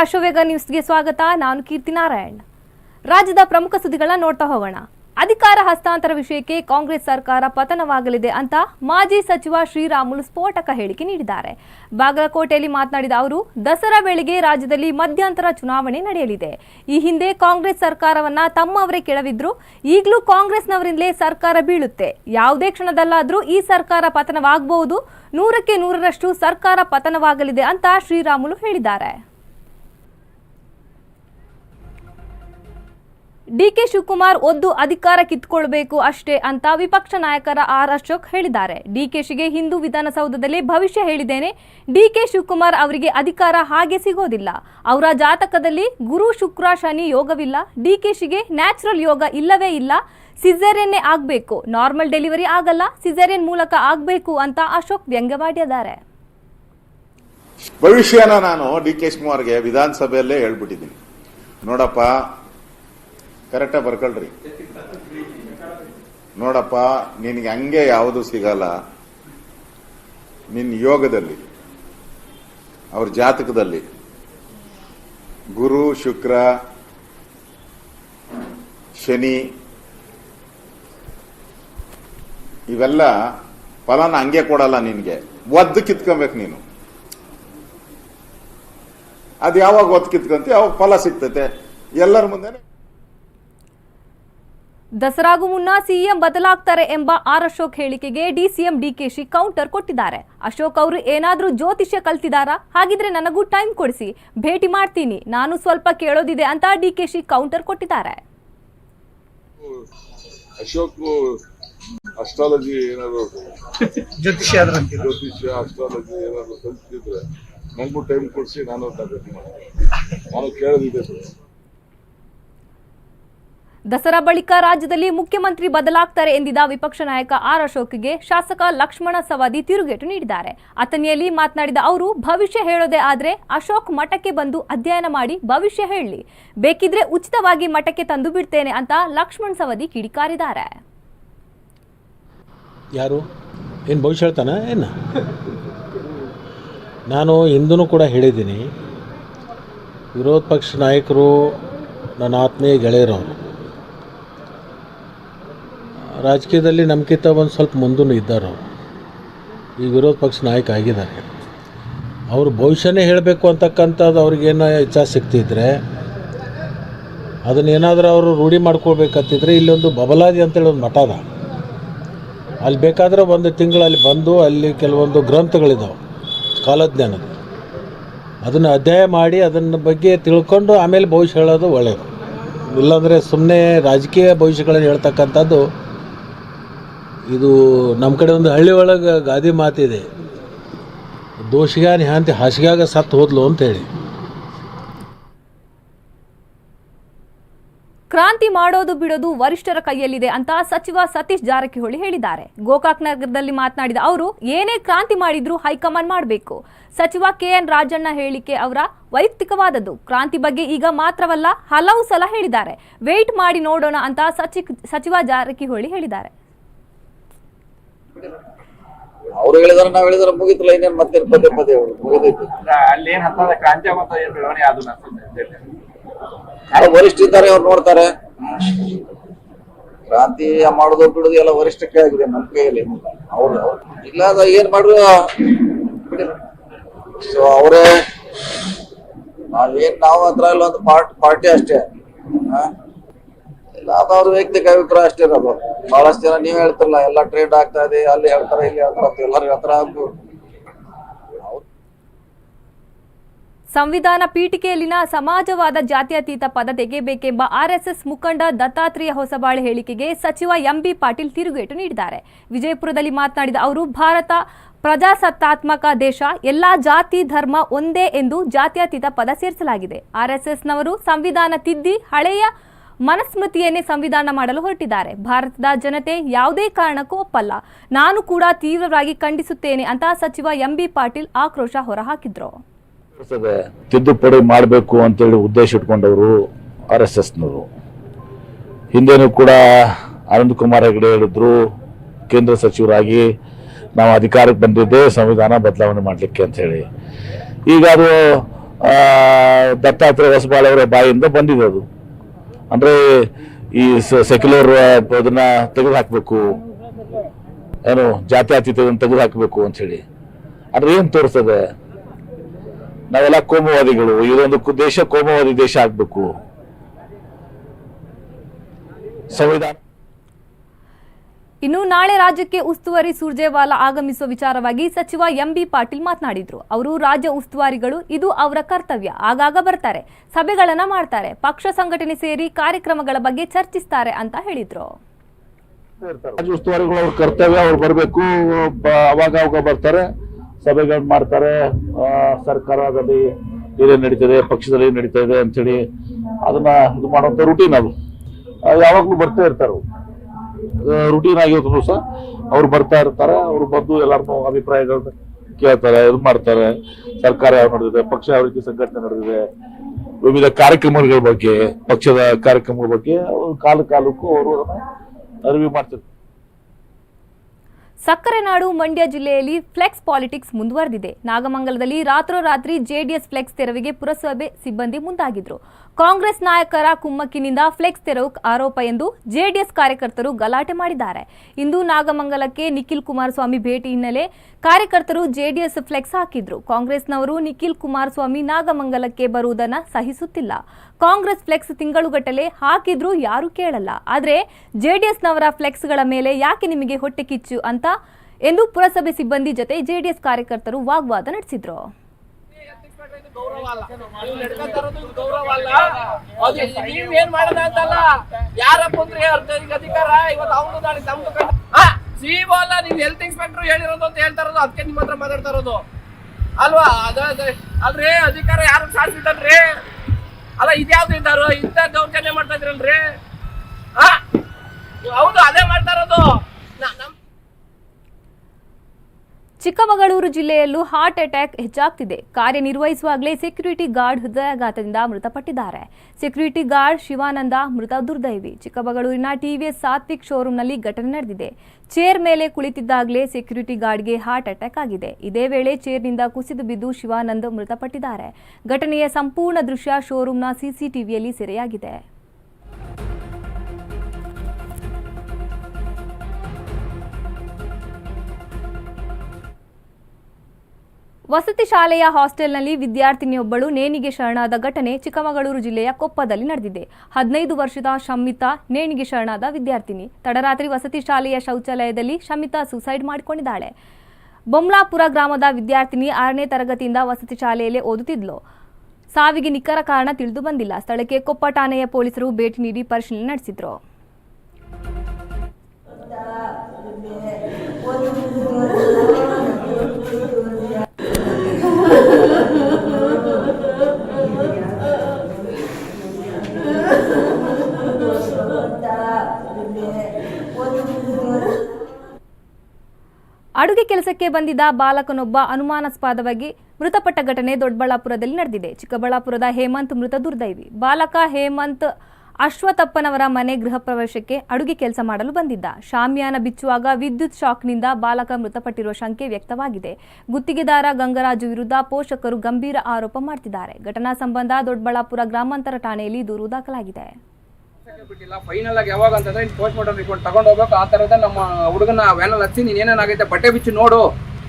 ಅಶ್ವವೇಗ ನ್ಯೂಸ್ಗೆ ಸ್ವಾಗತ. ನಾನು ಕೀರ್ತಿ ನಾರಾಯಣ್. ರಾಜ್ಯದ ಪ್ರಮುಖ ಸುದ್ದಿಗಳನ್ನ ನೋಡ್ತಾ ಹೋಗೋಣ. ಅಧಿಕಾರ ಹಸ್ತಾಂತರ ವಿಷಯಕ್ಕೆ ಕಾಂಗ್ರೆಸ್ ಸರ್ಕಾರ ಪತನವಾಗಲಿದೆ ಅಂತ ಮಾಜಿ ಸಚಿವ ಶ್ರೀರಾಮುಲು ಸ್ಫೋಟಕ ಹೇಳಿಕೆ ನೀಡಿದ್ದಾರೆ. ಬಾಗಲಕೋಟೆಯಲ್ಲಿ ಮಾತನಾಡಿದ ಅವರು, ದಸರಾ ವೇಳೆಗೆ ರಾಜ್ಯದಲ್ಲಿ ಮಧ್ಯಂತರ ಚುನಾವಣೆ ನಡೆಯಲಿದೆ. ಈ ಹಿಂದೆ ಕಾಂಗ್ರೆಸ್ ಸರ್ಕಾರವನ್ನ ತಮ್ಮವರೇ ಕೆಳವಿದ್ರು ಈಗಲೂ ಕಾಂಗ್ರೆಸ್ನವರಿಂದಲೇ ಸರ್ಕಾರ ಬೀಳುತ್ತೆ. ಯಾವುದೇ ಕ್ಷಣದಲ್ಲಾದರೂ ಈ ಸರ್ಕಾರ ಪತನವಾಗಬಹುದು ನೂರಕ್ಕೆ ನೂರರಷ್ಟು ಸರ್ಕಾರ ಪತನವಾಗಲಿದೆ ಅಂತ ಶ್ರೀರಾಮುಲು ಹೇಳಿದ್ದಾರೆ. ಡಿಕೆ ಶಿವಕುಮಾರ್ ಒದ್ದು ಅಧಿಕಾರ ಕಿತ್ಕೊಳ್ಬೇಕು ಅಷ್ಟೇ ಅಂತ ವಿಪಕ್ಷ ನಾಯಕರ ಆರ್ ಅಶೋಕ್ ಹೇಳಿದ್ದಾರೆ. ಡಿಕೆಶಿಗೆ ಹಿಂದೂ ವಿಧಾನಸೌಧದಲ್ಲಿ ಭವಿಷ್ಯ ಹೇಳಿದ್ದೇನೆ. ಡಿಕೆ ಶಿವಕುಮಾರ್ ಅವರಿಗೆ ಅಧಿಕಾರ ಹಾಗೆ ಸಿಗೋದಿಲ್ಲ. ಅವರ ಜಾತಕದಲ್ಲಿ ಗುರು ಶುಕ್ರ ಶನಿ ಯೋಗವಿಲ್ಲ. ಡಿಕೆಶಿಗೆ ನ್ಯಾಚುರಲ್ ಯೋಗ ಇಲ್ಲವೇ ಇಲ್ಲ. ಸಿಸೇರಿಯನ್ನೇ ಆಗಬೇಕು. ನಾರ್ಮಲ್ ಡೆಲಿವರಿ ಆಗಲ್ಲ. ಸಿಸೇರಿಯನ್ ಮೂಲಕ ಆಗಬೇಕು ಅಂತ ಅಶೋಕ್ ವ್ಯಂಗ್ಯವಾಡಿದ್ದಾರೆ ಭವಿಷ್ಯನ ನಾನು ಡಿ ಕೆ ಶಿವಕುಮಾರ್ಗೆ ವಿಧಾನಸಭೆಯಲ್ಲೇ ಹೇಳ್ಬಿಟ್ಟಿದ್ದೀನಿ. ನೋಡಪ್ಪ ಕರೆಕ್ಟಾಗಿ ಬರ್ಕೊಳ್ರಿ. ನೋಡಪ್ಪ, ನಿನಗೆ ಹಂಗೆ ಯಾವುದು ಸಿಗಲ್ಲ. ನಿನ್ನ ಯೋಗದಲ್ಲಿ, ಅವ್ರ ಜಾತಕದಲ್ಲಿ, ಗುರು, ಶುಕ್ರ, ಶನಿ, ಇವೆಲ್ಲ ಫಲನ ಹಂಗೆ ಕೊಡಲ್ಲ ನಿನಗೆ. ಒದ್ದು ಕಿತ್ಕೊಬೇಕು ನೀನು. ಅದು ಯಾವಾಗ ಒದ್ದು ಕಿತ್ಕೊಂತೀವಿ ಅವಾಗ ಫಲ ಸಿಗ್ತೈತೆ. ಎಲ್ಲರ ಮುಂದೆ ದಸರಾಗೂ ಮುನ್ನ ಸಿಎಂ ಬದಲಾಗ್ತಾರೆ ಎಂಬ ಆರ್ ಅಶೋಕ್ ಹೇಳಿಕೆಗೆ ಡಿಸಿಎಂ ಡಿಕೆಶಿ ಕೌಂಟರ್ ಕೊಟ್ಟಿದ್ದಾರೆ. ಅಶೋಕ್ ಅವರು ಏನಾದರೂ ಜ್ಯೋತಿಷ್ಯ ಕಲ್ತಿದಾರಾ? ಹಾಗಿದ್ರೆ ನನಗೂ ಟೈಮ್ ಕೊಡಿಸಿ. ಭೇಟಿ ಮಾಡ್ತೀನಿ. ನಾನು ಸ್ವಲ್ಪ ಕೇಳೋದಿದೆ ಅಂತ ಡಿಕೆಶಿ ಕೌಂಟರ್ ಕೊಟ್ಟಿದ್ದಾರೆ. ಅಶೋಕ್ ಅಸ್ಟ್ರಾಲಜಿ ಏನಾದ್ರು ಜ್ಯೋತಿಷ್ಯ ಜ್ಯೋತಿಷ್ಯ ಅಸ್ಟ್ರಾಲಜಿ ಏನಾದ್ರು ಕಲ್ತಿದ್ರೆ ನನಗೂ ಟೈಮ್ ಕೊಡಿಸಿ ನಾನು ಅದನ್ನ ಭೇಟಿ ಮಾಡ್ತೀನಿ. ನಾನು ಕೇಳೋದಿದೆ ಸರ್. ದಸರಾ ಬಳಿಕ ರಾಜ್ಯದಲ್ಲಿ ಮುಖ್ಯಮಂತ್ರಿ ಬದಲಾಗ್ತಾರೆ ಎಂದಿದ್ದ ವಿಪಕ್ಷ ನಾಯಕ ಆರ್ ಅಶೋಕ್ಗೆ ಶಾಸಕ ಲಕ್ಷ್ಮಣ ಸವದಿ ತಿರುಗೇಟು ನೀಡಿದ್ದಾರೆ. ಅಥಣಿಯಲ್ಲಿ ಮಾತನಾಡಿದ ಅವರು, ಭವಿಷ್ಯ ಹೇಳೋದೇ ಆದರೆ ಅಶೋಕ್ ಮಠಕ್ಕೆ ಬಂದು ಅಧ್ಯಯನ ಮಾಡಿ ಭವಿಷ್ಯ ಹೇಳಿ ಬೇಕಿದ್ರೆ ಉಚಿತವಾಗಿ ಮಠಕ್ಕೆ ತಂದು ಬಿಡ್ತೇನೆ ಅಂತ ಲಕ್ಷ್ಮಣ್ ಸವದಿ ಕಿಡಿಕಾರಿದ್ದಾರೆ. ಯಾರು? ಏನು ಭವಿಷ್ಯ ಹೇಳ್ತಾನ? ಏನು? ನಾನು ಹಿಂದೂ ಕೂಡ ಹೇಳಿದ್ದೀನಿ, ವಿರೋಧ ಪಕ್ಷ ನಾಯಕರು ನನ್ನ ಆತ್ಮೀಯ ಗೆಳೆಯರವರು ರಾಜಕೀಯದಲ್ಲಿ ನಮ್ಗಿಂತ ಒಂದು ಸ್ವಲ್ಪ ಮುಂದೂ ಇದ್ದಾರೆ ಅವರು. ಈ ವಿರೋಧ ಪಕ್ಷ ನಾಯಕ ಆಗಿದ್ದಾರೆ. ಅವರು ಭವಿಷ್ಯನೇ ಹೇಳಬೇಕು ಅಂತಕ್ಕಂಥದ್ದು ಅವ್ರಿಗೇನು ಇಚ್ಛಾ ಸಿಗ್ತಿದ್ರೆ ಅದನ್ನೇನಾದರೂ ಅವರು ರೂಢಿ ಮಾಡ್ಕೊಳ್ಬೇಕಂತಿದ್ರೆ ಇಲ್ಲೊಂದು ಬಬಲಾದಿ ಅಂತೇಳಿ ಒಂದು ಮಠ ಅದ. ಅಲ್ಲಿ ಬೇಕಾದರೆ ಒಂದು ತಿಂಗಳು ಅಲ್ಲಿ ಬಂದು ಅಲ್ಲಿ ಕೆಲವೊಂದು ಗ್ರಂಥಗಳಿದ್ದಾವೆ ಕಾಲಜ್ಞಾನದ. ಅದನ್ನು ಅಧ್ಯಯನ ಮಾಡಿ ಅದನ್ನ ಬಗ್ಗೆ ತಿಳ್ಕೊಂಡು ಆಮೇಲೆ ಭವಿಷ್ಯ ಹೇಳೋದು ಒಳ್ಳೆಯದು ಇಲ್ಲಾಂದರೆ ಸುಮ್ಮನೆ ರಾಜಕೀಯ ಭವಿಷ್ಯಗಳನ್ನು ಹೇಳ್ತಕ್ಕಂಥದ್ದು ಇದು ನಮ್ಮ ಕಡೆ ಒಂದು ಹಳ್ಳಿ ಒಳಗೆ ಗಾದಿ ಮಾತಿದೆ. ದೋಷಿಗಾನಿ ಹಾಂತಿ ಹಾಸಿಗಾಗ ಸತ್ತು ಹೋದ್ಲು ಅಂತೇಳಿ ಕ್ರಾಂತಿ ಮಾಡೋದು ಬಿಡೋದು ವರಿಷ್ಠರ ಕೈಯಲ್ಲಿದೆ ಅಂತ ಸಚಿವ ಸತೀಶ್ ಜಾರಕಿಹೊಳಿ ಹೇಳಿದ್ದಾರೆ. ಗೋಕಾಕ್ ನಗರದಲ್ಲಿ ಮಾತನಾಡಿದ ಅವರು, ಏನೇ ಕ್ರಾಂತಿ ಮಾಡಿದ್ರು ಹೈಕಮಾಂಡ್ ಮಾಡಬೇಕು. ಸಚಿವ ಕೆಎನ್ ರಾಜಣ್ಣ ಹೇಳಿಕೆ ಅವರ ವೈಯಕ್ತಿಕವಾದದ್ದು. ಕ್ರಾಂತಿ ಬಗ್ಗೆ ಈಗ ಮಾತ್ರವಲ್ಲ, ಹಲವು ಸಲ ಹೇಳಿದ್ದಾರೆ. ವೇಟ್ ಮಾಡಿ ನೋಡೋಣ ಅಂತ ಸಚಿ ಸಚಿವ ಜಾರಕಿಹೊಳಿ ಹೇಳಿದ್ದಾರೆ. ಅವ್ರು ಹೇಳಿದಾರೆ ನಾವ್ ಹೇಳಿದಾರೆ ಮುಗಿತಲ್ಲ ಇನ್ನೇನ್ ಮತ್ತೆ ಪದೇ ಪದೇ. ಮುಗಿದೈತಿ. ಅಲ್ಲಿ ಏನ್ ಹತ್ತದ ಕ್ರಾಂತಿ ಮತ ಏನ್ ಬೆಳವಣಿಗೆ ಅದು ಯಾರೋ ವರಿಷ್ಠ ಇದ್ದಾರೆ ಅವ್ರು ನೋಡ್ತಾರೆ. ಕ್ರಾಂತಿ ಮಾಡೋದು ಬಿಡುದು ಎಲ್ಲ ವರಿಷ್ಠಕ್ಕೆ ಆಗಿದೆ ನಮ್ ಕೈಯಲ್ಲಿ. ಅವ್ರು ಅವ್ರು ಇಲ್ಲ ಅದ ಏನ್ ಮಾಡ್ರು ಸೊ ಅವರೇ ನಾವೇನ್ ನಾವು ಹತ್ರ ಇಲ್ಲ ಒಂದು ಪಾರ್ಟ್ ಪಾರ್ಟಿ ಅಷ್ಟೇ. ಹಾ? ಅದು ಅವ್ರ ಅಭಿಪ್ರಾಯ ಅಷ್ಟೇ ಇರೋದು. ಬಹಳಷ್ಟು ಜನ ನೀವ್ ಹೇಳ್ತಿರಲ್ಲ, ಎಲ್ಲ ಟ್ರೇಡ್ ಆಗ್ತಾ ಇದೆ, ಅಲ್ಲಿ ಹೇಳ್ತಾರ, ಇಲ್ಲಿ ಹೇಳ್ತಾರ ಅಂತ ಎಲ್ಲರೂ ಹೇಳ್ತಾರ ಸಂವಿಧಾನ ಪೀಠಿಕೆಯಲ್ಲಿನ ಸಮಾಜವಾದ ಜಾತ್ಯತೀತ ಪದ ತೆಗೆಯಬೇಕೆಂಬ ಆರ್ಎಸ್ಎಸ್ ಮುಖಂಡ ದತ್ತಾತ್ರೇಯ ಹೊಸಬಾಳೆ ಹೇಳಿಕೆಗೆ ಸಚಿವ ಎಂಬಿ ಪಾಟೀಲ್ ತಿರುಗೇಟು ನೀಡಿದ್ದಾರೆ. ವಿಜಯಪುರದಲ್ಲಿ ಮಾತನಾಡಿದ ಅವರು, ಭಾರತ ಪ್ರಜಾಸತ್ತಾತ್ಮಕ ದೇಶ, ಎಲ್ಲಾ ಜಾತಿ, ಧರ್ಮ ಒಂದೇ ಎಂದು ಜಾತ್ಯತೀತ ಪದ ಸೇರಿಸಲಾಗಿದೆ. ಆರ್ಎಸ್ಎಸ್ನವರು ಸಂವಿಧಾನ ತಿದ್ದಿ ಹಳೆಯ ಮನಸ್ಮೃತಿಯನ್ನೇ ಸಂವಿಧಾನ ಮಾಡಲು ಹೊರಟಿದ್ದಾರೆ. ಭಾರತದ ಜನತೆ ಯಾವುದೇ ಕಾರಣಕ್ಕೂ ಒಪ್ಪಲ್ಲ. ನಾನು ಕೂಡ ತೀವ್ರವಾಗಿ ಖಂಡಿಸುತ್ತೇನೆ ಅಂತ ಸಚಿವ ಎಂಬಿ ಪಾಟೀಲ್ ಆಕ್ರೋಶ ಹೊರಹಾಕಿದ್ರು. ತಿದ್ದುಪಡಿ ಮಾಡಬೇಕು ಅಂತೇಳಿ ಉದ್ದೇಶ ಇಟ್ಕೊಂಡವರು ಆರ್ ಎಸ್ ಎಸ್ನವರು. ಹಿಂದೆನೂ ಕೂಡ ಅನಂತ್ ಕುಮಾರ್ ಹೆಗಡೆ ಹೇಳಿದ್ರು, ಕೇಂದ್ರ ಸಚಿವರಾಗಿ ನಾವು ಅಧಿಕಾರಕ್ಕೆ ಬಂದಿದ್ದೆ ಸಂವಿಧಾನ ಬದಲಾವಣೆ ಮಾಡಲಿಕ್ಕೆ ಅಂತ ಹೇಳಿ ಈಗ ಅದು ದತ್ತಾತ್ರೇಯ ಹೊಸಬಾಳವರ ಬಾಯಿಂದ ಬಂದಿದೆ ಅಂದ್ರೆ ಈ ಸೆಕ್ಯುಲರ್ ಅದನ್ನ ತೆಗೆದು ಹಾಕಬೇಕು ಏನು ಜಾತ್ಯತೀತದನ್ನ ತೆಗೆದು ಹಾಕಬೇಕು ಅಂತ ಹೇಳಿ. ಅಂದ್ರೆ ಏನ್ ತೋರಿಸ್ತದೆ ನಾವೆಲ್ಲ ಕೋಮುವಾದಿಗಳು ಇದೊಂದು ದೇಶ ಕೋಮುವಾದಿ ದೇಶ ಆಗಬೇಕು. ಸಂವಿಧಾನ ಇನ್ನು ನಾಳೆ ರಾಜ್ಯಕ್ಕೆ ಉಸ್ತುವಾರಿ ಸುರ್ಜೇವಾಲಾ ಆಗಮಿಸುವ ವಿಚಾರವಾಗಿ ಸಚಿವ ಎಂಬಿ ಪಾಟೀಲ್ ಮಾತನಾಡಿದ್ರು. ಅವರು ರಾಜ್ಯ ಉಸ್ತುವಾರಿಗಳು, ಇದು ಅವರ ಕರ್ತವ್ಯ. ಆಗಾಗ ಬರ್ತಾರೆ. ಸಭೆಗಳನ್ನ ಮಾಡ್ತಾರೆ. ಪಕ್ಷ ಸಂಘಟನೆ ಸೇರಿ ಕಾರ್ಯಕ್ರಮಗಳ ಬಗ್ಗೆ ಚರ್ಚಿಸ್ತಾರೆ ಅಂತ ಹೇಳಿದ್ರು. ರಾಜ್ಯ ಉಸ್ತುವಾರಿಗಳು ಅವ್ರ ಕರ್ತವ್ಯ, ಅವ್ರು ಬರಬೇಕು. ಅವಾಗ ಅವಾಗ ಬರ್ತಾರೆ. ಸಭೆಗಳು ಮಾಡ್ತಾರೆ. ಸರ್ಕಾರದಲ್ಲಿ ಏನೇನ್ ನಡೀತದೆ, ಪಕ್ಷದಲ್ಲಿ ಏನ್ ನಡೀತಾ ಇದೆ ಅಂತೇಳಿ ಅದನ್ನ ಇದು ಮಾಡುವಂತ ರುಟೀನ್ ಅದು. ಯಾವಾಗ್ಲೂ ಬರ್ತಾ ಇರ್ತಾರೆ ರುಟೀನ್ ಆಗಿರೋದ್ರು ಸಹ ಅವ್ರು ಬರ್ತಾ ಇರ್ತಾರೆ, ಅವ್ರು ಬಂದು ಎಲ್ಲಾರನ್ನೂ ಅಭಿಪ್ರಾಯಗಳನ್ನ ಕೇಳ್ತಾರೆ, ಇದು ಮಾಡ್ತಾರೆ. ಸರ್ಕಾರ ಯಾವ ನಡೆದಿದೆ, ಪಕ್ಷ ಯಾವ ರೀತಿ ಸಂಘಟನೆ ನಡೆದಿದೆ, ವಿವಿಧ ಕಾರ್ಯಕ್ರಮಗಳ ಬಗ್ಗೆ, ಪಕ್ಷದ ಕಾರ್ಯಕ್ರಮಗಳ ಬಗ್ಗೆ ಕಾಲ ಕಾಲಕ್ಕೂ ಅವರು ಅದನ್ನ ಅರಿವು ಮಾಡ್ತಿರ್ತಾರೆ. ಸಕ್ಕರೆ ನಾಡು ಮಂಡ್ಯ ಜಿಲ್ಲೆಯಲ್ಲಿ ಫ್ಲೆಕ್ಸ್ ಪಾಲಿಟಿಕ್ಸ್ ಮುಂದುವರೆದಿದೆ. ನಾಗಮಂಗಲದಲ್ಲಿ ರಾತ್ರೋರಾತ್ರಿ ಜೆಡಿಎಸ್ ಫ್ಲೆಕ್ಸ್ ತೆರವಿಗೆ ಪುರಸಭೆ ಸಿಬ್ಬಂದಿ ಮುಂದಾಗಿದ್ರು. ಕಾಂಗ್ರೆಸ್ ನಾಯಕರ ಕುಮ್ಮಕ್ಕಿನಿಂದ ಫ್ಲೆಕ್ಸ್ ತೆರವು ಆರೋಪ ಎಂದು ಜೆಡಿಎಸ್ ಕಾರ್ಯಕರ್ತರು ಗಲಾಟೆ ಮಾಡಿದ್ದಾರೆ. ಇಂದು ನಾಗಮಂಗಲಕ್ಕೆ ನಿಖಿಲ್ ಕುಮಾರಸ್ವಾಮಿ ಭೇಟಿ ಹಿನ್ನೆಲೆ ಕಾರ್ಯಕರ್ತರು ಜೆಡಿಎಸ್ ಫ್ಲೆಕ್ಸ್ ಹಾಕಿದ್ರು. ಕಾಂಗ್ರೆಸ್ನವರು ನಿಖಿಲ್ ಕುಮಾರಸ್ವಾಮಿ ನಾಗಮಂಗಲಕ್ಕೆ ಬರುವುದನ್ನು ಸಹಿಸುತ್ತಿಲ್ಲ. ಕಾಂಗ್ರೆಸ್ ಫ್ಲೆಕ್ಸ್ ತಿಂಗಳುಗಟ್ಟಲೆ ಹಾಕಿದ್ರೂ ಯಾರು ಕೇಳಲ್ಲ. ಆದರೆ ಜೆಡಿಎಸ್ನವರ ಫ್ಲೆಕ್ಸ್ಗಳ ಮೇಲೆ ಯಾಕೆ ನಿಮಗೆ ಹೊಟ್ಟೆ ಕಿಚ್ಚು ಅಂತ ಎಂದು ಪುರಸಭೆ ಸಿಬ್ಬಂದಿ ಜೊತೆ ಜೆಡಿಎಸ್ ಕಾರ್ಯಕರ್ತರು ವಾಗ್ವಾದ ನಡೆಸಿದ್ರು. ಅದು ನೀವ್ ಏನ್ ಮಾಡದ ಅಂತಲ್ಲ? ಯಾರಪ್ಪ ಅಂದ್ರೆ ಅಧಿಕಾರ? ಇವತ್ತು ಅವನು ನಾಳೆ ನಮ್ದು ಕೈ ಸಿಇಒ ಅಲ್ಲ, ನೀವು ಹೆಲ್ತ್ ಇನ್ಸ್ಪೆಕ್ಟರ್ ಹೇಳಿರೋದು ಅಂತ ಹೇಳ್ತಾ ಇರೋದು, ಅದಕ್ಕೆ ನಿಮ್ಮ ಹತ್ರ ಮಾತಾಡ್ತಾ ಇರೋದು. ಅಲ್ವಾ? ಅದ ಅಲ್ರಿ, ಅಧಿಕಾರ ಯಾರು ಸಾಧಿಸಿದಲ್ರಿ ಅಲ್ಲ, ಇದ್ಯಾವ್ದು ಇದ್ದಾರು? ಇಂಥ ದೌರ್ಜನ್ಯ ಮಾಡ್ತಾ ಇದ್ರಲ್ರಿ? ಹೌದು, ಅದೇ ಇರೋದು ನ- ನಮ್ ಚಿಕ್ಕಮಗಳೂರು ಜಿಲ್ಲೆಯಲ್ಲೂ ಹಾರ್ಟ್ ಅಟ್ಯಾಕ್ ಹೆಚ್ಚಾಗ್ತಿದೆ. ಕಾರ್ಯನಿರ್ವಹಿಸುವಾಗಲೇ ಸೆಕ್ಯೂರಿಟಿ ಗಾರ್ಡ್ ಹೃದಯಾಘಾತದಿಂದ ಮೃತಪಟ್ಟಿದ್ದಾರೆ. ಸೆಕ್ಯೂರಿಟಿ ಗಾರ್ಡ್ ಶಿವಾನಂದ ಮೃತ ದುರ್ದೈವಿ. ಚಿಕ್ಕಮಗಳೂರಿನ ಟಿವಿಎಸ್ ಸಾತ್ವಿಕ್ ಶೋರೂಂನಲ್ಲಿ ಘಟನೆ ನಡೆದಿದೆ. ಚೇರ್ ಮೇಲೆ ಕುಳಿತಿದ್ದಾಗಲೇ ಸೆಕ್ಯೂರಿಟಿ ಗಾರ್ಡ್ಗೆ ಹಾರ್ಟ್ ಅಟ್ಯಾಕ್ ಆಗಿದೆ. ಇದೇ ವೇಳೆ ಚೇರ್ನಿಂದ ಕುಸಿದು ಬಿದ್ದು ಶಿವಾನಂದ್ ಮೃತಪಟ್ಟಿದ್ದಾರೆ. ಘಟನೆಯ ಸಂಪೂರ್ಣ ದೃಶ್ಯ ಶೋರೂಂನ ಸಿಸಿಟಿವಿಯಲ್ಲಿ ಸೆರೆಯಾಗಿದೆ. ವಸತಿ ಶಾಲೆಯ ಹಾಸ್ಟೆಲ್ನಲ್ಲಿ ವಿದ್ಯಾರ್ಥಿನಿಯೊಬ್ಬಳು ನೇಣಿಗೆ ಶರಣಾದ ಘಟನೆ ಚಿಕ್ಕಮಗಳೂರು ಜಿಲ್ಲೆಯ ಕೊಪ್ಪದಲ್ಲಿ ನಡೆದಿದೆ. ಹದಿನೈದು ವರ್ಷದ ಶಮಿತಾ ನೇಣಿಗೆ ಶರಣಾದ ವಿದ್ಯಾರ್ಥಿನಿ. ತಡರಾತ್ರಿ ವಸತಿ ಶಾಲೆಯ ಶೌಚಾಲಯದಲ್ಲಿ ಶಮಿತಾ ಸೂಸೈಡ್ ಮಾಡಿಕೊಂಡಿದ್ದಾಳೆ. ಬೊಮ್ಲಾಪುರ ಗ್ರಾಮದ ವಿದ್ಯಾರ್ಥಿನಿ ಆರನೇ ತರಗತಿಯಿಂದ ವಸತಿ ಶಾಲೆಯಲ್ಲೇ ಓದುತ್ತಿದ್ಲು. ಸಾವಿಗೆ ನಿಖರ ಕಾರಣ ತಿಳಿದು ಬಂದಿಲ್ಲ. ಸ್ಥಳಕ್ಕೆ ಕೊಪ್ಪ ಠಾಣೆಯ ಪೊಲೀಸರು ಭೇಟಿ ನೀಡಿ ಪರಿಶೀಲನೆ ನಡೆಸಿದ್ರು. ಅಡುಗೆ ಕೆಲಸಕ್ಕೆ ಬಂದಿದ್ದ ಬಾಲಕನೊಬ್ಬ ಅನುಮಾನಾಸ್ಪದವಾಗಿ ಮೃತಪಟ್ಟ ಘಟನೆ ದೊಡ್ಡಬಳ್ಳಾಪುರದಲ್ಲಿ ನಡೆದಿದೆ. ಚಿಕ್ಕಬಳ್ಳಾಪುರದ ಹೇಮಂತ್ ಮೃತ ದುರ್ದೈವಿ. ಬಾಲಕ ಹೇಮಂತ್ ಅಶ್ವಥಪ್ಪನವರ ಮನೆ ಗೃಹ ಪ್ರವೇಶಕ್ಕೆ ಅಡುಗೆ ಕೆಲಸ ಮಾಡಲು ಬಂದಿದ್ದ. ಶಾಮಿಯಾನ ಬಿಚ್ಚುವಾಗ ವಿದ್ಯುತ್ ಶಾಕ್ನಿಂದ ಬಾಲಕ ಮೃತಪಟ್ಟಿರುವ ಶಂಕೆ ವ್ಯಕ್ತವಾಗಿದೆ. ಗುತ್ತಿಗೆದಾರ ಗಂಗರಾಜು ವಿರುದ್ಧ ಪೋಷಕರು ಗಂಭೀರ ಆರೋಪ ಮಾಡ್ತಿದ್ದಾರೆ. ಘಟನಾ ಸಂಬಂಧ ದೊಡ್ಡಬಳ್ಳಾಪುರ ಗ್ರಾಮಾಂತರ ಠಾಣೆಯಲ್ಲಿ ದೂರು ದಾಖಲಾಗಿದೆ. ಬಿಟ್ಟಿಲ್ಲ. ಫೈನಲ್ ಆಗಿ ಯಾವಾಗ ಅಂತಂದ್ರೆ ಪೋಸ್ಟ್ ಮಾರ್ಟಮ್ ರಿಪೋರ್ಟ್ ತಗೊಂಡು ಹೋಗ್ಬೇಕು. ಆ ತರದ ನಮ್ಮ ಹುಡುಗನ ವ್ಯಾನಲ್ಲಿ ಹಚ್ಚಿ ನೀನ್ ಏನೇನಾಗೈತೆ ಬಟ್ಟೆ ಬಿಚ್ಚಿ ನೋಡು.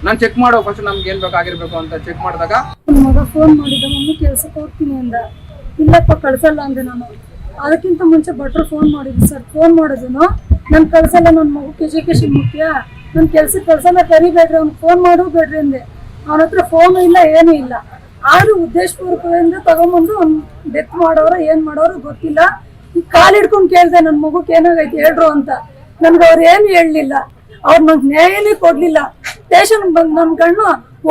ನಾನು ಚೆಕ್ ಮಾಡೋ. ಫಸ್ಟ್ ನಮ್ಗೆ ಏನ್ ಬೇಕಾಗಿರ್ಬೇಕು ಅಂತ ಚೆಕ್ ಮಾಡಿದಾಗ. ನನ್ನ ಮಗ ಫೋನ್ ಮಾಡಿದ, ಮಮ್ಮಿ ಕೆಲ್ಸಕ್ಕೆ ಹೋಗ್ತೀನಿ ಅಂದ. ಇಲ್ಲಪ್ಪ, ಕಳ್ಸಲ್ಲ ಅಂದೆ ನಾನು. ಅದಕ್ಕಿಂತ ಮುಂಚೆ ಭಟ್ರು ಫೋನ್ ಮಾಡಿದ್ವಿ ಸರ್ ಫೋನ್ ಮಾಡಿದ್ರು ನಾನು ಕಳ್ಸಲ್ಲ ನನ್ನ ಮಗು ಎಜುಕೇಶನ್ ಮುಖ್ಯ. ನನ್ ಕೆಲ್ಸಕ್ಕೆ ಕಳ್ಸಲ್ಲ ಕರಿಬೇಡ್ರಿ ಅವ್ನ್ ಫೋನ್ ಮಾಡು ಬೇಡ್ರಿ ಅಂದೆ. ಅವನ ಹತ್ರ ಫೋನು ಇಲ್ಲ, ಏನೂ ಇಲ್ಲ. ಆದ್ರೂ ಉದ್ದೇಶಪೂರ್ವಕದಿಂದ ತಗೊಂಬಂದು ಅವ್ನು ಡೆತ್ ಮಾಡೋರು, ಏನ್ ಮಾಡೋರು ಗೊತ್ತಿಲ್ಲ. ಕಾಲ್ ಹಿಡ್ಕೊಂಡು ಕೇಳ್ದೆ ನನ್ನ ಮಗುಕ್ಕೆ ಏನಾಗೈತೆ ಹೇಳ್ರು ಅಂತ. ನನ್ಗೆ ಅವ್ರು ಏನು ಹೇಳಲಿಲ್ಲ. ಅವ್ರು ನಮ್ಗೆ ನ್ಯಾಯನೇ ಕೊಡ್ಲಿಲ್ಲ. ಸ್ಟೇಷನ್ ಬಂದು ನನ್ನ ಕಣ್ಣು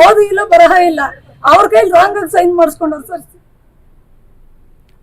ಓದು ಇಲ್ಲ, ಬರಹ ಇಲ್ಲ. ಅವ್ರ ಕೈಲಿ ರಾಂಗ್ ಸೈನ್ ಮಾಡಿಸ್ಕೊಂಡ್ರು ಸರ್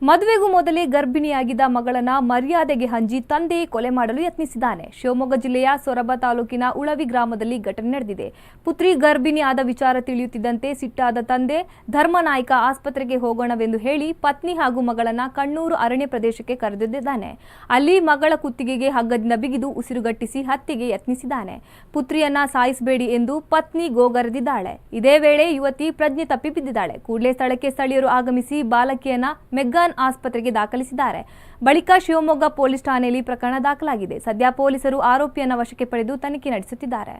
ಮದುವೆಗೂ ಮೊದಲೇ ಗರ್ಭಿಣಿಯಾಗಿದ್ದ ಮಗಳನ್ನ ಮರ್ಯಾದೆಗೆ ಹಂಜಿ ತಂದೆ ಕೊಲೆ ಮಾಡಲು ಯತ್ನಿಸಿದ್ದಾನೆ. ಶಿವಮೊಗ್ಗ ಜಿಲ್ಲೆಯ ಸೊರಬ ತಾಲೂಕಿನ ಉಳವಿ ಗ್ರಾಮದಲ್ಲಿ ಘಟನೆ ನಡೆದಿದೆ. ಪುತ್ರಿ ಗರ್ಭಿಣಿ ಆದ ವಿಚಾರ ತಿಳಿಯುತ್ತಿದ್ದಂತೆ ಸಿಟ್ಟಾದ ತಂದೆ ಧರ್ಮನಾಯಕ ಆಸ್ಪತ್ರೆಗೆ ಹೋಗೋಣವೆಂದು ಹೇಳಿ ಪತ್ನಿ ಹಾಗೂ ಮಗಳನ್ನ ಕಣ್ಣೂರು ಅರಣ್ಯ ಪ್ರದೇಶಕ್ಕೆ ಕರೆದೊಯ್ದಿದ್ದಾನೆ. ಅಲ್ಲಿ ಮಗಳ ಕುತ್ತಿಗೆಗೆ ಹಗ್ಗದಿಂದ ಬಿಗಿದು ಉಸಿರುಗಟ್ಟಿಸಿ ಹತ್ಯೆಗೆ ಯತ್ನಿಸಿದ್ದಾನೆ. ಪುತ್ರಿಯನ್ನ ಸಾಯಿಸಬೇಡಿ ಎಂದು ಪತ್ನಿ ಗೋಗರೆದಿದ್ದಾಳೆ. ಇದೇ ವೇಳೆ ಯುವತಿ ಪ್ರಜ್ಞೆ ತಪ್ಪಿ ಬಿದ್ದಿದ್ದಾಳೆ. ಕೂಡಲೇ ಸ್ಥಳಕ್ಕೆ ಸ್ಥಳೀಯರು ಆಗಮಿಸಿ ಬಾಲಕಿಯನ್ನ ಮೆಗ್ಗಾನ್ ಆಸ್ಪತ್ರೆಗೆ ದಾಖಲಿಸಿದ್ದಾರೆ. ಬಳಿಕ ಶಿವಮೊಗ್ಗ ಪೊಲೀಸ್ ಠಾಣೆಯಲ್ಲಿ ಪ್ರಕರಣ ದಾಖಲಾಗಿದೆ. ಸದ್ಯ ಪೊಲೀಸರು ಆರೋಪಿಯನ್ನು ವಶಕ್ಕೆ ಪಡೆದು ತನಿಖೆ ನಡೆಸುತ್ತಿದ್ದಾರೆ.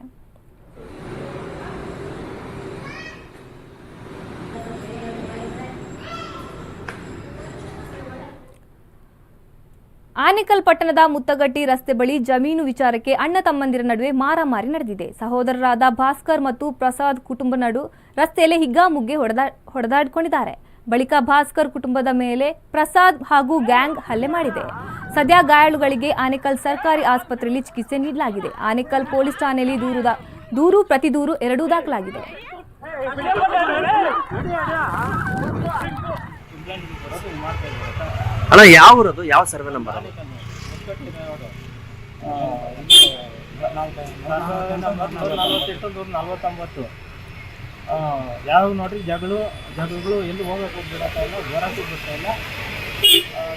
ಆನೇಕಲ್ ಪಟ್ಟಣದ ಮುತ್ತಗಟ್ಟಿ ರಸ್ತೆ ಬಳಿ ಜಮೀನು ವಿಚಾರಕ್ಕೆ ಅಣ್ಣ ತಮ್ಮಂದಿರ ನಡುವೆ ಮಾರಾಮಾರಿ ನಡೆದಿದೆ. ಸಹೋದರರಾದ ಭಾಸ್ಕರ್ ಮತ್ತು ಪ್ರಸಾದ್ ಕುಟುಂಬ ನಡು ರಸ್ತೆಯಲ್ಲೇ ಹಿಗ್ಗಾಮುಗ್ಗೆ ಹೊಡೆದಾ, ಹೊಡೆದಾಡಿಕೊಂಡಿದ್ದಾರೆ. ಬಳಿಕ ಭಾಸ್ಕರ್ ಕುಟುಂಬದ ಮೇಲೆ ಪ್ರಸಾದ್ ಹಾಗೂ ಗ್ಯಾಂಗ್ ಹಲ್ಲೆ ಮಾಡಿದೆ ಸದ್ಯ ಗಾಯಾಳುಗಳಿಗೆ ಆನೇಕಲ್ ಸರ್ಕಾರಿ ಆಸ್ಪತ್ರೆಯಲ್ಲಿ ಚಿಕಿತ್ಸೆ ನೀಡಲಾಗಿದೆ ಆನೇಕಲ್ ಪೊಲೀಸ್ ಠಾಣೆಯಲ್ಲಿ ದೂರು ದೂರು ಪ್ರತಿ ದೂರು ಎರಡೂ ದಾಖಲಾಗಿದೆ ಅಣ್ಣ ಯಾವ ಊರದು ಯಾವ ಸರ್ವೆ ನಂಬರ್ ನಲ್ವತ್ತೊಂಬತ್ತು ಯಾವ ನೋಡ್ರಿ ಜಗಳು ಜಗಳಗಳು ಎಲ್ಲಿ ಹೋಗಕ್ಕೆ ಬಿಡತ್ತಾ ಇಲ್ಲ ಹೋರಾಟ ಬಿಡ್ತಾ ಇಲ್ಲ.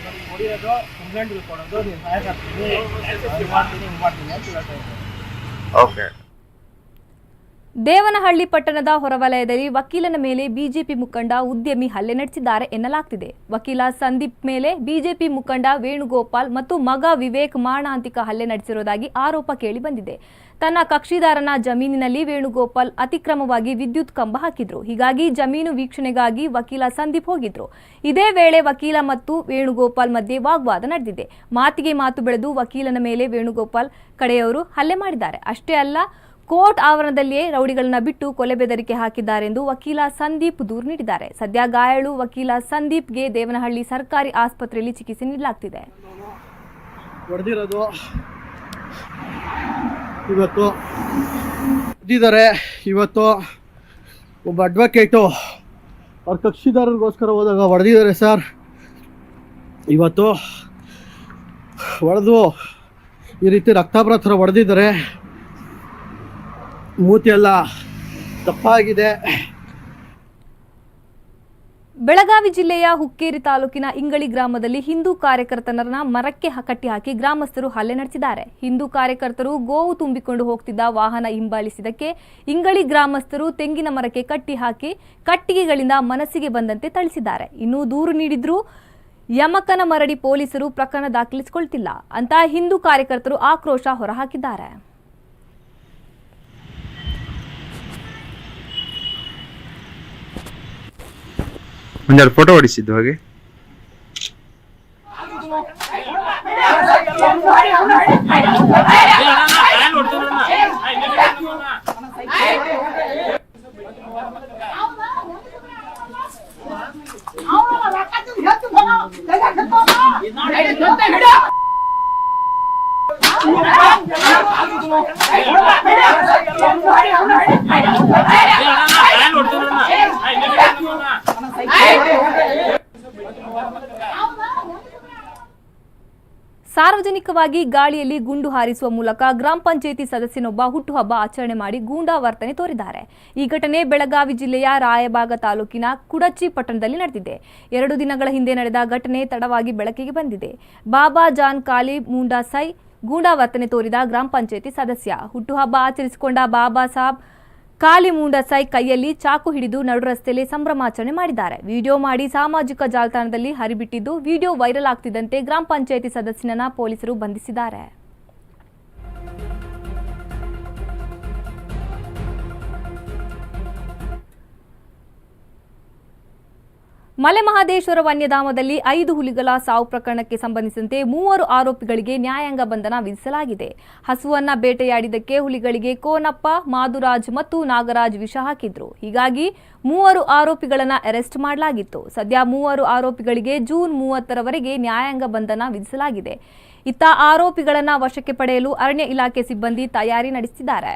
ನಮ್ಗೆ ಹೊಡಿಯೋದು ಕಂಪ್ಲೇಂಟ್ ಕೊಡೋದು ನೀವು ಸಹಾಯ ಆಗ್ತೀನಿ ಮಾಡ್ತೀನಿ ಮಾಡ್ತೀನಿ ಅಂತ ಹೇಳ್ತಾ ಇದ್ದಾರೆ. ಓಕೆ ದೇವನಹಳ್ಳಿ ಪಟ್ಟಣದ ಹೊರವಲಯದಲ್ಲಿ ವಕೀಲನ ಮೇಲೆ ಬಿಜೆಪಿ ಮುಖಂಡ ಉದ್ಯಮಿ ಹಲ್ಲೆ ನಡೆಸಿದ್ದಾರೆ ಎನ್ನಲಾಗ್ತಿದೆ. ವಕೀಲ ಸಂದೀಪ್ ಮೇಲೆ ಬಿಜೆಪಿ ಮುಖಂಡ ವೇಣುಗೋಪಾಲ್ ಮತ್ತು ಮಗ ವಿವೇಕ್ ಮಾರಣಾಂತಿಕ ಹಲ್ಲೆ ನಡೆಸಿರುವುದಾಗಿ ಆರೋಪ ಕೇಳಿ ಬಂದಿದೆ. ತನ್ನ ಕಕ್ಷಿದಾರನ ಜಮೀನಿನಲ್ಲಿ ವೇಣುಗೋಪಾಲ್ ಅತಿಕ್ರಮವಾಗಿ ವಿದ್ಯುತ್ ಕಂಬ ಹಾಕಿದ್ರು. ಹೀಗಾಗಿ ಜಮೀನು ವೀಕ್ಷಣೆಗಾಗಿ ವಕೀಲ ಸಂದೀಪ್ ಹೋಗಿದ್ರು. ಇದೇ ವೇಳೆ ವಕೀಲ ಮತ್ತು ವೇಣುಗೋಪಾಲ್ ಮಧ್ಯೆ ವಾಗ್ವಾದ ನಡೆದಿದೆ. ಮಾತಿಗೆ ಮಾತು ಬೆಳೆದು ವಕೀಲನ ಮೇಲೆ ವೇಣುಗೋಪಾಲ್ ಕಡೆಯವರು ಹಲ್ಲೆ ಮಾಡಿದ್ದಾರೆ. ಅಷ್ಟೇ ಅಲ್ಲ ಕೋರ್ಟ್ ಆವರಣದಲ್ಲಿಯೇ ರೌಡಿಗಳನ್ನ ಬಿಟ್ಟು ಕೊಲೆ ಬೆದರಿಕೆ ಹಾಕಿದ್ದಾರೆಂದು ವಕೀಲ ಸಂದೀಪ್ ದೂರು ನೀಡಿದ್ದಾರೆ. ಸದ್ಯ ಗಾಯಾಳು ವಕೀಲ ಸಂದೀಪ್ಗೆ ದೇವನಹಳ್ಳಿ ಸರ್ಕಾರಿ ಆಸ್ಪತ್ರೆಯಲ್ಲಿ ಚಿಕಿತ್ಸೆ ನೀಡಲಾಗ್ತಿದೆ. ಇವತ್ತು. ಇವತ್ತು ಒಬ್ಬ ಅಡ್ವೊಕೇಟು ಅವ್ರ ಕಕ್ಷಿದಾರರಿಗೋಸ್ಕರ ಹೋದಾಗ ಹೊಡೆದಿದ್ದಾರೆ ಸರ್. ಇವತ್ತು ಹೊಡೆದು ಈ ರೀತಿ ರಕ್ತಾಪರ ಥರ ಹೊಡೆದಿದ್ದಾರೆ. ಮೂತಿ ಎಲ್ಲ ತಪ್ಪಾಗಿದೆ ಬೆಳಗಾವಿ ಜಿಲ್ಲೆಯ ಹುಕ್ಕೇರಿ ತಾಲೂಕಿನ ಇಂಗಳಿ ಗ್ರಾಮದಲ್ಲಿ ಹಿಂದೂ ಕಾರ್ಯಕರ್ತನರನ್ನ ಮರಕ್ಕೆ ಕಟ್ಟಿ ಕಟ್ಟಿಹಾಕಿ ಗ್ರಾಮಸ್ಥರು ಹಲ್ಲೆ ನಡೆಸಿದ್ದಾರೆ. ಹಿಂದೂ ಕಾರ್ಯಕರ್ತರು ಗೋವು ತುಂಬಿಕೊಂಡು ಹೋಗ್ತಿದ್ದ ವಾಹನ ಹಿಂಬಾಲಿಸಿದಕ್ಕೆ ಇಂಗಳಿ ಗ್ರಾಮಸ್ಥರು ತೆಂಗಿನ ಮರಕ್ಕೆ ಕಟ್ಟಿ ಹಾಕಿ ಕಟ್ಟಿಗೆಗಳಿಂದ ಮನಸ್ಸಿಗೆ ಬಂದಂತೆ ಥಳಿಸಿದ್ದಾರೆ. ಇನ್ನು ದೂರು ನೀಡಿದ್ರೂ ಯಮಕನ ಮರಡಿ ಪೊಲೀಸರು ಪ್ರಕರಣ ದಾಖಲಿಸಿಕೊಳ್ತಿಲ್ಲ. ಅಂತ ಹಿಂದೂ ಕಾರ್ಯಕರ್ತರು ಆಕ್ರೋಶ ಹೊರಹಾಕಿದ್ದಾರೆ. ಒಂದೆರಡು ಫೋಟೋ ಹೊಡಿಸಿದ್ದು ಹಾಗೆ ಸಾರ್ವಜನಿಕವಾಗಿ ಗಾಳಿಯಲ್ಲಿ ಗುಂಡು ಹಾರಿಸುವ ಮೂಲಕ ಗ್ರಾಮ ಪಂಚಾಯಿತಿ ಸದಸ್ಯನೊಬ್ಬ ಹುಟ್ಟುಹಬ್ಬ ಆಚರಣೆ ಮಾಡಿ ಗೂಂಡಾ ವರ್ತನೆ ತೋರಿದ್ದಾರೆ. ಈ ಘಟನೆ ಬೆಳಗಾವಿ ಜಿಲ್ಲೆಯ ರಾಯಬಾಗ ತಾಲೂಕಿನ ಕುಡಚಿ ಪಟ್ಟಣದಲ್ಲಿ ನಡೆದಿದೆ. ಎರಡು ದಿನಗಳ ಹಿಂದೆ ನಡೆದ ಘಟನೆ ತಡವಾಗಿ ಬೆಳಕಿಗೆ ಬಂದಿದೆ. ಬಾಬಾ ಜಾನ್ ಕಾಲಿ ಮುಂಡಾಸೈ ಗೂಂಡಾ ವರ್ತನೆ ತೋರಿದ ಗ್ರಾಮ ಪಂಚಾಯಿತಿ ಸದಸ್ಯ. ಹುಟ್ಟುಹಬ್ಬ ಆಚರಿಸಿಕೊಂಡ ಬಾಬಾ ಸಾಬ್ ಕಾಲಿ ಸೈ ಕೈಯಲ್ಲಿ ಚಾಕು ಹಿಡಿದು ನಡು ರಸ್ತೆಯಲ್ಲಿ ಸಂಭ್ರಮಾಚರಣೆ ಮಾಡಿದ್ದಾರೆ. ವಿಡಿಯೋ ಮಾಡಿ ಸಾಮಾಜಿಕ ಜಾಲತಾಣದಲ್ಲಿ ಹರಿಬಿಟ್ಟಿದ್ದು, ವಿಡಿಯೋ ವೈರಲ್ ಆಗ್ತಿದ್ದಂತೆ ಗ್ರಾಮ ಪಂಚಾಯಿತಿ ಸದಸ್ಯನನ್ನ ಪೊಲೀಸರು ಬಂಧಿಸಿದ್ದಾರೆ. ಮಲೆಮಹದೇಶ್ವರ ವನ್ಯಧಾಮದಲ್ಲಿ ಐದು ಹುಲಿಗಳ ಸಾವು ಪ್ರಕರಣಕ್ಕೆ ಸಂಬಂಧಿಸಿದಂತೆ ಮೂವರು ಆರೋಪಿಗಳಿಗೆ ನ್ಯಾಯಾಂಗ ಬಂಧನ ವಿಧಿಸಲಾಗಿದೆ. ಹಸುವನ್ನ ಬೇಟೆಯಾಡಿದ್ದಕ್ಕೆ ಹುಲಿಗಳಿಗೆ ಕೋನಪ್ಪ ಮಾದುರಾಜ್ ಮತ್ತು ನಾಗರಾಜ್ ವಿಷ ಹಾಕಿದ್ರು. ಹೀಗಾಗಿ ಮೂವರು ಆರೋಪಿಗಳನ್ನು ಅರೆಸ್ಟ್ ಮಾಡಲಾಗಿತ್ತು. ಸದ್ಯ ಮೂವರು ಆರೋಪಿಗಳಿಗೆ ಜೂನ್ ಮೂವತ್ತರವರೆಗೆ ನ್ಯಾಯಾಂಗ ಬಂಧನ ವಿಧಿಸಲಾಗಿದೆ. ಇತ್ತ ಆರೋಪಿಗಳನ್ನು ವಶಕ್ಕೆ ಪಡೆಯಲು ಅರಣ್ಯ ಇಲಾಖೆ ಸಿಬ್ಬಂದಿ ತಯಾರಿ ನಡೆಸಿದ್ದಾರೆ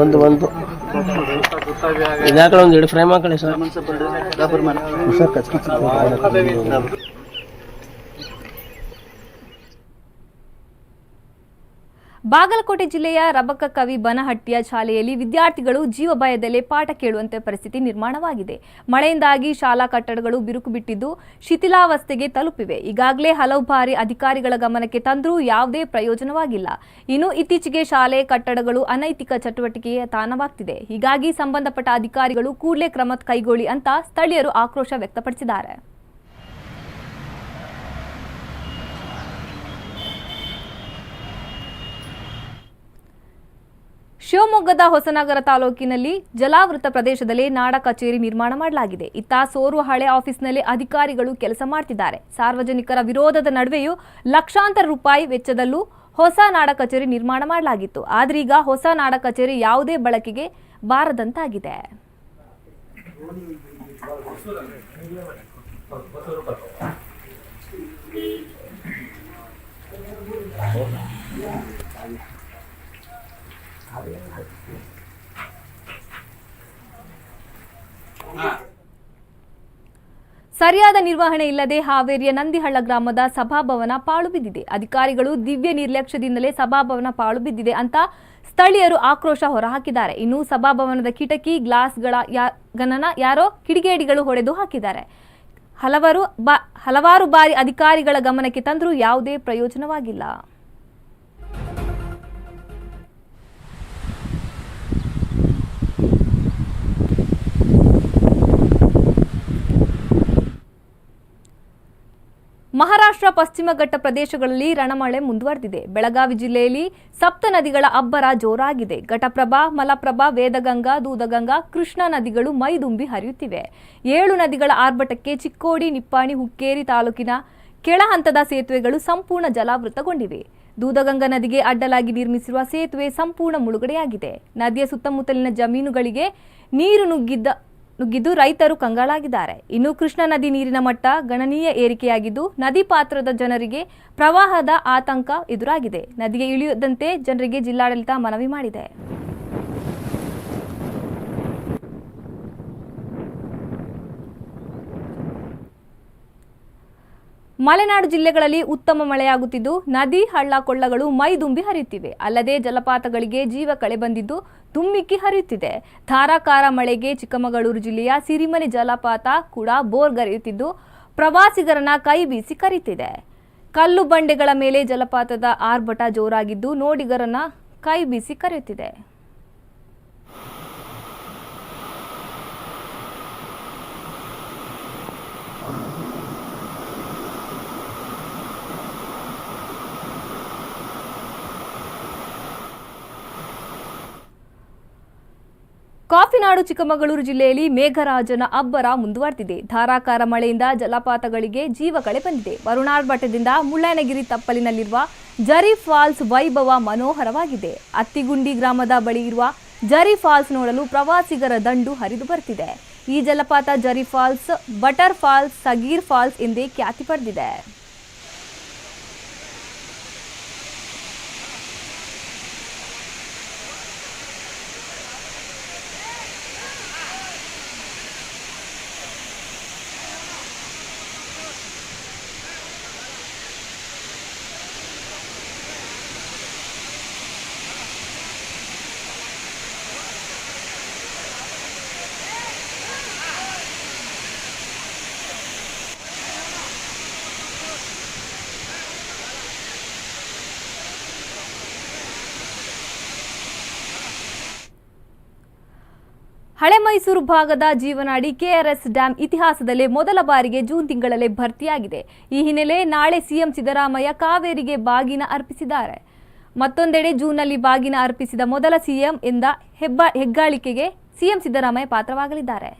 ಬಂದು ಬಂದು. ಇದಾಕಡೆ ಒಂದು ಎರಡು ಫ್ರೇಮ್ ಹಾಕಳಿ ಸರ್? ಬಾಗಲಕೋಟೆ ಜಿಲ್ಲೆಯ ರಬಕ ಕವಿ ಬನಹಟ್ಟಿಯ ಶಾಲೆಯಲ್ಲಿ ವಿದ್ಯಾರ್ಥಿಗಳು ಜೀವ ಭಯದಲ್ಲೇ ಪಾಠ ಕೇಳುವಂತೆ ಪರಿಸ್ಥಿತಿ ನಿರ್ಮಾಣವಾಗಿದೆ. ಮಳೆಯಿಂದಾಗಿ ಶಾಲಾ ಕಟ್ಟಡಗಳು ಬಿರುಕು ಬಿಟ್ಟಿದ್ದು ಶಿಥಿಲಾವಸ್ಥೆಗೆ ತಲುಪಿವೆ. ಈಗಾಗಲೇ ಹಲವು ಬಾರಿ ಅಧಿಕಾರಿಗಳ ಗಮನಕ್ಕೆ ತಂದರೂ ಯಾವುದೇ ಪ್ರಯೋಜನವಾಗಿಲ್ಲ. ಇನ್ನು ಇತ್ತೀಚೆಗೆ ಶಾಲೆ, ಕಟ್ಟಡಗಳು ಅನೈತಿಕ ಚಟುವಟಿಕೆಯ ತಾಣವಾಗ್ತಿದೆ. ಹೀಗಾಗಿ ಸಂಬಂಧಪಟ್ಟ ಅಧಿಕಾರಿಗಳು ಕೂಡಲೇ ಕ್ರಮ ಕೈಗೊಳ್ಳಿ ಅಂತ ಸ್ಥಳೀಯರು ಆಕ್ರೋಶ ವ್ಯಕ್ತಪಡಿಸಿದ್ದಾರೆ. ಶಿವಮೊಗ್ಗದ ಹೊಸನಗರ ತಾಲೂಕಿನಲ್ಲಿ ಜಲಾವೃತ ಪ್ರದೇಶದಲ್ಲಿ ನಾಡ ಕಚೇರಿ ನಿರ್ಮಾಣ ಮಾಡಲಾಗಿದೆ. ಇತ್ತ ಸೋರು ಹಳೆ ಆಫೀಸ್ನಲ್ಲಿ ಅಧಿಕಾರಿಗಳು ಕೆಲಸ ಮಾಡ್ತಿದ್ದಾರೆ. ಸಾರ್ವಜನಿಕರ ವಿರೋಧದ ನಡುವೆಯೂ ಲಕ್ಷಾಂತರ ರೂಪಾಯಿ ವೆಚ್ಚದಲ್ಲೂ ಹೊಸ ನಾಡ ಕಚೇರಿ ನಿರ್ಮಾಣ ಮಾಡಲಾಗಿತ್ತು. ಆದ್ರೀಗ ಹೊಸ ನಾಡ ಕಚೇರಿ ಯಾವುದೇ ಬಳಕೆಗೆ ಬಾರದಂತಾಗಿದೆ. ಸರಿಯಾದ ನಿರ್ವಹಣೆ ಇಲ್ಲದೆ ಹಾವೇರಿಯ ನಂದಿಹಳ್ಳ ಗ್ರಾಮದ ಸಭಾಭವನ ಪಾಳು ಬಿದ್ದಿದೆ. ಅಧಿಕಾರಿಗಳು ದಿವ್ಯ ನಿರ್ಲಕ್ಷ್ಯದಿಂದಲೇ ಸಭಾಭವನ ಪಾಳು ಬಿದ್ದಿದೆ ಅಂತ ಸ್ಥಳೀಯರು ಆಕ್ರೋಶ ಹೊರಹಾಕಿದ್ದಾರೆ. ಇನ್ನು ಸಭಾಭವನದ ಕಿಟಕಿ, ಗ್ಲಾಸ್ಗಳ ಗಣನ ಯಾರೋ ಕಿಡಿಗೇಡಿಗಳು ಹೊಡೆದು ಹಾಕಿದ್ದಾರೆ. ಹಲವರು ಹಲವಾರು ಬಾರಿ ಅಧಿಕಾರಿಗಳ ಗಮನಕ್ಕೆ ತಂದರೂ ಯಾವುದೇ ಪ್ರಯೋಜನವಾಗಿಲ್ಲ. ಮಹಾರಾಷ್ಟ್ರ ಪಶ್ಚಿಮ ಘಟ್ಟ ಪ್ರದೇಶಗಳಲ್ಲಿ ರಣಮಳೆ ಮುಂದುವರೆದಿದೆ. ಬೆಳಗಾವಿ ಜಿಲ್ಲೆಯಲ್ಲಿ ಸಪ್ತ ನದಿಗಳ ಅಬ್ಬರ ಜೋರಾಗಿದೆ. ಘಟಪ್ರಭಾ, ಮಲಪ್ರಭಾ, ವೇದಗಂಗಾ, ದೂದಗಂಗಾ, ಕೃಷ್ಣಾ ನದಿಗಳು ಮೈದುಂಬಿ ಹರಿಯುತ್ತಿವೆ. ಏಳು ನದಿಗಳ ಆರ್ಭಟಕ್ಕೆ ಚಿಕ್ಕೋಡಿ, ನಿಪ್ಪಾಣಿ, ಹುಕ್ಕೇರಿ ತಾಲೂಕಿನ ಕೆಳ ಹಂತದ ಸೇತುವೆಗಳು ಸಂಪೂರ್ಣ ಜಲಾವೃತಗೊಂಡಿವೆ. ದೂದಗಂಗಾ ನದಿಗೆ ಅಡ್ಡಲಾಗಿ ನಿರ್ಮಿಸಿರುವ ಸೇತುವೆ ಸಂಪೂರ್ಣ ಮುಳುಗಡೆಯಾಗಿದೆ. ನದಿಯ ಸುತ್ತಮುತ್ತಲಿನ ಜಮೀನುಗಳಿಗೆ ನೀರು ನುಗ್ಗಿದ್ದ ನುಗ್ಗಿದ್ದು ರೈತರು ಕಂಗಾಲಾಗಿದ್ದಾರೆ ಇನ್ನು ಕೃಷ್ಣಾ ನದಿ ನೀರಿನ ಮಟ್ಟ ಗಣನೀಯ ಏರಿಕೆಯಾಗಿದ್ದು, ನದಿ ಪಾತ್ರದ ಜನರಿಗೆ ಪ್ರವಾಹದ ಆತಂಕ ಎದುರಾಗಿದೆ. ನದಿಗೆ ಇಳಿಯದಂತೆ ಜನರಿಗೆ ಜಿಲ್ಲಾಡಳಿತ ಮನವಿ ಮಾಡಿದೆ. ಮಲೆನಾಡು ಜಿಲ್ಲೆಗಳಲ್ಲಿ ಉತ್ತಮ ಮಳೆಯಾಗುತ್ತಿದ್ದು, ನದಿ, ಹಳ್ಳ, ಕೊಳ್ಳಗಳು ಮೈದುಂಬಿ ಹರಿಯುತ್ತಿವೆ. ಅಲ್ಲದೆ ಜಲಪಾತಗಳಿಗೆ ಜೀವ ಕಳೆ ಬಂದಿದ್ದು ತುಂಬಿಕ್ಕಿ ಹರಿಯುತ್ತಿದೆ. ಧಾರಾಕಾರ ಮಳೆಗೆ ಚಿಕ್ಕಮಗಳೂರು ಜಿಲ್ಲೆಯ ಸಿರಿಮನೆ ಜಲಪಾತ ಕೂಡ ಬೋರ್ಗರೆಯುತ್ತಿದ್ದು ಪ್ರವಾಸಿಗರನ್ನ ಕೈ ಬೀಸಿ ಕರೀತಿದೆ. ಕಲ್ಲು ಬಂಡೆಗಳ ಮೇಲೆ ಜಲಪಾತದ ಆರ್ಭಟ ಜೋರಾಗಿದ್ದು, ನೋಡಿಗರನ್ನ ಕೈ ಬೀಸಿ ಕರೆಯುತ್ತಿದೆ. ಕಾಫಿನಾಡು ಚಿಕ್ಕಮಗಳೂರು ಜಿಲ್ಲೆಯಲ್ಲಿ ಮೇಘರಾಜನ ಅಬ್ಬರ ಮುಂದುವರೆದಿದೆ. ಧಾರಾಕಾರ ಮಳೆಯಿಂದ ಜಲಪಾತಗಳಿಗೆ ಜೀವ ಕಳೆ ಬಂದಿದೆ. ವರುಣಾರ್ಭಟದಿಂದ ಮುಳ್ಳಯ್ಯನಗಿರಿ ತಪ್ಪಲಿನಲ್ಲಿರುವ ಜರಿ ಫಾಲ್ಸ್ ವೈಭವ ಮನೋಹರವಾಗಿದೆ. ಅತ್ತಿಗುಂಡಿ ಗ್ರಾಮದ ಬಳಿ ಇರುವ ಜರಿ ಫಾಲ್ಸ್ ನೋಡಲು ಪ್ರವಾಸಿಗರ ದಂಡು ಹರಿದು ಬರ್ತಿದೆ. ಈ ಜಲಪಾತ Jari falls, butter falls, Sagir falls ಎಂದೇ ಖ್ಯಾತಿ ಪಡೆದಿದೆ. ಹಳೆ ಮೈಸೂರು ಭಾಗದ ಜೀವನಾಡಿ ಕೆಆರ್ಎಸ್ ಡ್ಯಾಂ ಇತಿಹಾಸದಲ್ಲೇ ಮೊದಲ ಬಾರಿಗೆ ಜೂನ್ ತಿಂಗಳಲ್ಲೇ ಭರ್ತಿಯಾಗಿದೆ. ಈ ಹಿನ್ನೆಲೆ ನಾಳೆ ಸಿಎಂ ಸಿದ್ದರಾಮಯ್ಯ ಕಾವೇರಿಗೆ ಬಾಗಿನ ಅರ್ಪಿಸಿದ್ದಾರೆ. ಮತ್ತೊಂದೆಡೆ ಜೂನ್ನಲ್ಲಿ ಬಾಗಿನ ಅರ್ಪಿಸಿದ ಮೊದಲ ಸಿಎಂ ಎಂದ ಹೆಬ್ಬ, ಹೆಗ್ಗಾಳಿಕೆಗೆ ಸಿಎಂ ಸಿದ್ದರಾಮಯ್ಯ ಪಾತ್ರವಾಗಲಿದ್ದಾರೆ.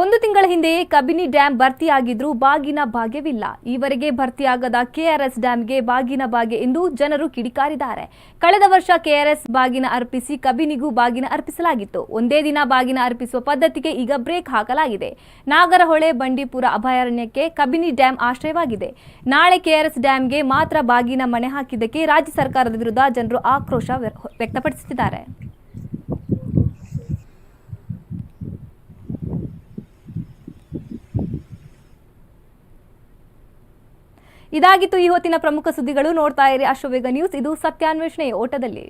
ಒಂದು ತಿಂಗಳ ಹಿಂದೆಯೇ ಕಬಿನಿ ಡ್ಯಾಂ ಭರ್ತಿಯಾಗಿದ್ರೂ ಬಾಗಿನ ಭಾಗ್ಯವಿಲ್ಲ. ಈವರೆಗೆ ಭರ್ತಿಯಾಗದ ಕೆಆರ್ಎಸ್ ಡ್ಯಾಂಗೆ ಬಾಗಿನ ಭಾಗ್ಯ ಎಂದು ಜನರು ಕಿಡಿಕಾರಿದ್ದಾರೆ. ಕಳೆದ ವರ್ಷ ಕೆಆರ್ಎಸ್ ಬಾಗಿನ ಅರ್ಪಿಸಿ ಕಬಿನಿಗೂ ಬಾಗಿನ ಅರ್ಪಿಸಲಾಗಿತ್ತು. ಒಂದೇ ದಿನ ಬಾಗಿನ ಅರ್ಪಿಸುವ ಪದ್ಧತಿಗೆ ಈಗ ಬ್ರೇಕ್ ಹಾಕಲಾಗಿದೆ. ನಾಗರಹೊಳೆ, ಬಂಡೀಪುರ ಅಭಯಾರಣ್ಯಕ್ಕೆ ಕಬಿನಿ ಡ್ಯಾಂ ಆಶ್ರಯವಾಗಿದೆ. ನಾಳೆ ಕೆಆರ್ಎಸ್ ಡ್ಯಾಂಗೆ ಮಾತ್ರ ಬಾಗಿನ ಮಣೆ ಹಾಕಿದ್ದಕ್ಕೆ ರಾಜ್ಯ ಸರ್ಕಾರದ ವಿರುದ್ಧ ಜನರು ಆಕ್ರೋಶ ವ್ಯಕ್ತಪಡಿಸುತ್ತಿದ್ದಾರೆ. ಇದಾಗಿತ್ತು ಈ ಹೊತ್ತಿನ ಪ್ರಮುಖ ಸುದ್ದಿಗಳು ನೋಡ್ತಾ ಇರಿ ಅಶ್ವವೇಗ ನ್ಯೂಸ್. ಇದು ಸತ್ಯಾನ್ವೇಷಣೆಯ ಓಟದಲ್ಲಿ.